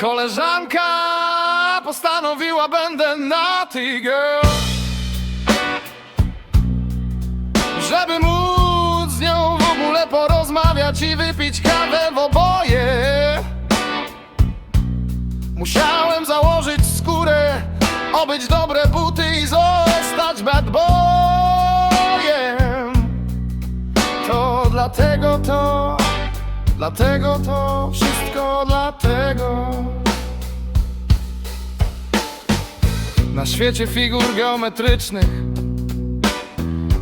Koleżanka postanowiła będę na ty girl Żeby móc z nią w ogóle porozmawiać i wypić kawę w oboje. Musiałem założyć skórę, obyć dobre buty i zostać bad boyem. To dlatego to, dlatego to, wszystko dlatego. Na świecie figur geometrycznych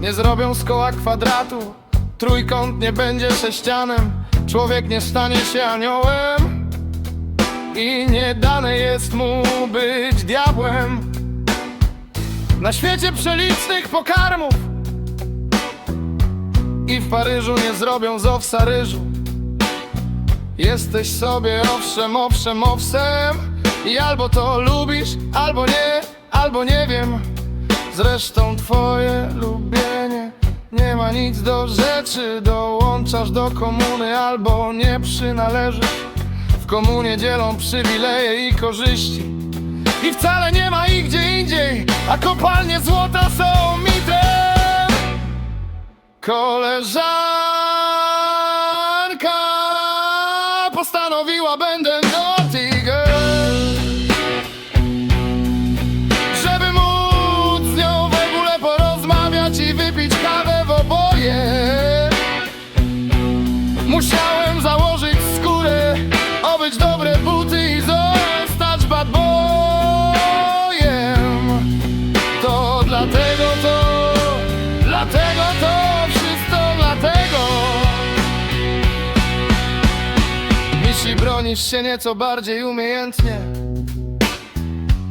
Nie zrobią z koła kwadratu. Trójkąt nie będzie sześcianem. Człowiek nie stanie się aniołem. I nie dane jest mu być diabłem. Na świecie przelicznych pokarmów I w Paryżu nie zrobią z owsa ryżu Jesteś sobie owszem, owszem, owsem. I albo to lubisz, albo nie, albo nie wiem. Zresztą twoje lubienie nie ma nic do rzeczy. Dołączasz do komuny albo nie przynależysz. W komunie dzielą przywileje i korzyści. I wcale nie ma ich gdzie indziej A kopalnie złota są mitem. Koleżanka postanowiła będę naughty girl. Żeby móc z nią w ogóle porozmawiać i wypić kawę w oboje Musiałem bronisz się nieco bardziej umiejętnie.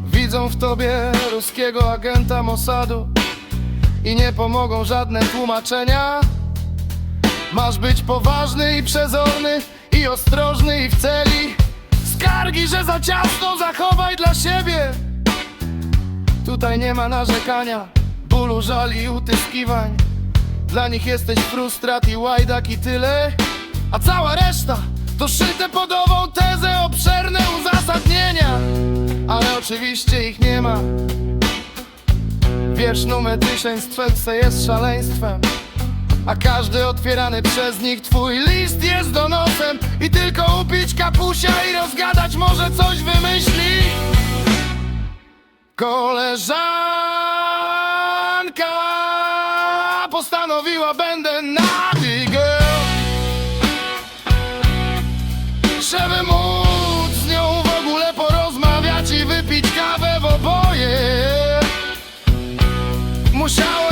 Widzą w tobie ruskiego agenta Mossadu I nie pomogą żadne tłumaczenia. Masz być poważny i przezorny I ostrożny i w celi. Skargi, że za ciasno zachowaj dla siebie. Tutaj nie ma narzekania Bólu, żali i utyskiwań. Dla nich jesteś frustrat i łajdak i tyle. A cała reszta to szyte pod ową tezę Obszerne uzasadnienia. Ale oczywiście ich nie ma. Wiersz numer tysiąc Twelse jest szaleństwem. A każdy otwierany przez nich twój list jest donosem. I tylko upić kapusia i rozgadać może coś wymyśli. Koleżanka postanowiła będę na Vamos ao